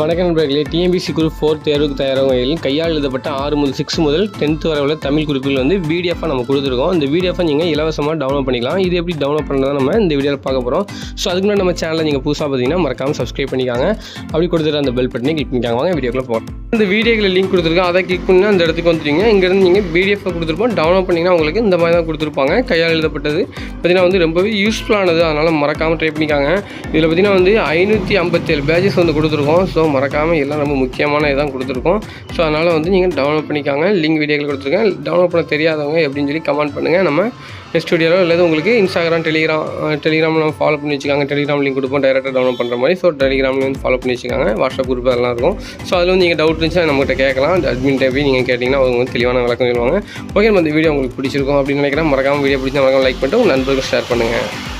வணக்கம் நண்பர்களே. DMBC group four தேர்வுக்கு தயாராகும் கையால் எழுதப்பட்ட ஆறு முதல் சிக்ஸ் முதல் டென்த் வரை உள்ள தமிழ் குறிப்புகள் வந்து பிடிஎஃபாக நம்ம கொடுத்துருக்கோம். இந்த பிடிஎஃபை நீங்கள் இலவசமாக டவுன்லோட் பண்ணிக்கலாம். இது எப்படி டவுன்லோட் பண்ணுறதா நம்ம இந்த வீடியோவில் பார்க்க போகிறோம் ஸோ அதுக்கு முன்னாடி நம்ம சேனலில் நீங்கள் புதுசாக பார்த்தீங்கன்னா மறக்காமல் சப்ஸ்கிரைப் பண்ணிக்காங்க. அப்படி கொடுத்துட்டு அந்த பெல் பட்டனை கிளிக் பண்ணிக்காங்க. வாங்க வீடியோக்குள்ள போகிறோம் இந்த வீடியோவில் லிங்க் கொடுத்துருக்கோம் அதை கிளிக் பண்ணி அந்த இடத்துக்கு வந்துட்டீங்க இங்கேருந்து நீங்கள் பிடிஎஃப் கொடுத்துருப்போம். டவுன்லோட் பண்ணிங்கன்னா உங்களுக்கு இந்த மாதிரி தான் கொடுத்துருப்பாங்க. கையால் எழுதப்பட்டது பார்த்தீங்கன்னா வந்து ரொம்பவே யூஸ்ஃபுல்லானது அதனால் மறக்காமல் ட்ரை பண்ணிக்காங்க. இதில் பார்த்தீங்கன்னா வந்து ஐநூற்றி ஐம்பத்தேழு பேஜஸ் வந்து கொடுத்துருக்கோம். ஸோ ஸோ மறக்காமல் எல்லாம் ரொம்ப முக்கியமான இதான் கொடுத்துருக்கோம். ஸோ அதனால் வந்து நீங்கள் டவுன்லோட் பண்ணிக்காங்க. லிங்க் வீடியோக்கள் கொடுத்துருக்கேன். டவுன்லோட் பண்ண தெரியாதவங்க எப்படின்னு சொல்லி கமெண்ட் பண்ணுங்கள் நம்ம நெக்ஸ்ட் வீடியோவில் இல்லை உங்களுக்கு இன்ஸ்டாகிராம் டெலிகிராம் டெலிகிராமில் நம்ம ஃபாலோ பண்ணி வச்சுக்காங்க. டெலிகிராம் லிங்க் கொடுப்போம். டேரெக்டாக டவுன்லோட் பண்ணுற மாதிரி. ஸோ டெலிகிராமில் வந்து ஃபாலோ பண்ணி வச்சுக்காங்க. வாட்ஸ்அப் குரூப் அதெல்லாம் இருக்கும். ஸோ அதில் வந்து நீங்கள் டவுட் இருந்துச்சுன்னா நம்மகிட்ட கேட்கலாம். அட்மின் போய் நீங்கள் கேட்டிங்கன்னா அவங்க வந்து தெளிவான விளக்கம் சொல்லுவாங்க. ஓகே நம்ம இந்த வீடியோ உங்களுக்கு பிடிச்சிருக்கும் அப்படின்னு நினைக்கிறேன். மறக்காமல் வீடியோ பிடிச்சா மறக்காம லைக் பண்ணிட்டு உங்கள் நண்பர்களுக்கு ஷேர் பண்ணுங்கள்